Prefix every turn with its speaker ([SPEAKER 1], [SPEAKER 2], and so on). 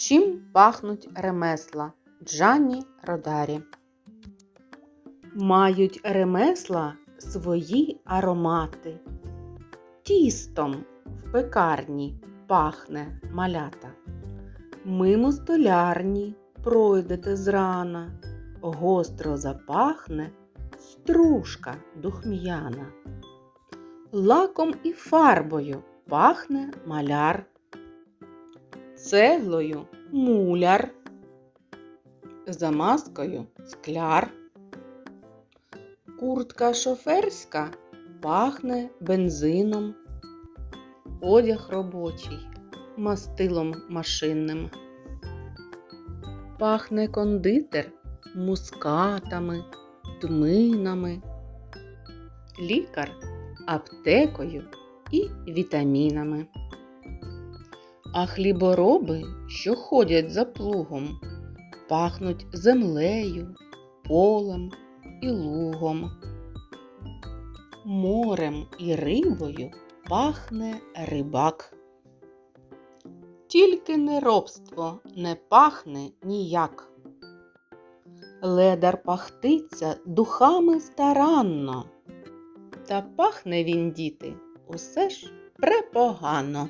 [SPEAKER 1] Чим пахнуть ремесла Джанні Родарі? Мають ремесла свої аромати. Тістом в пекарні пахне малята. Мимо столярні пройдете зрана, гостро запахне стружка духм'яна. Лаком і фарбою пахне маляр, цеглою муляр, замазкою скляр. Куртка шоферська пахне бензином, одяг робочий мастилом машинним. Пахне кондитер мускатами, тминами, лікар аптекою і вітамінами. А хлібороби, що ходять за плугом, пахнуть землею, полем і лугом. Морем і рибою пахне рибак. Тільки неробство не пахне ніяк. Ледар пахтиться духами старанно. Та пахне він, діти, усе ж препогано.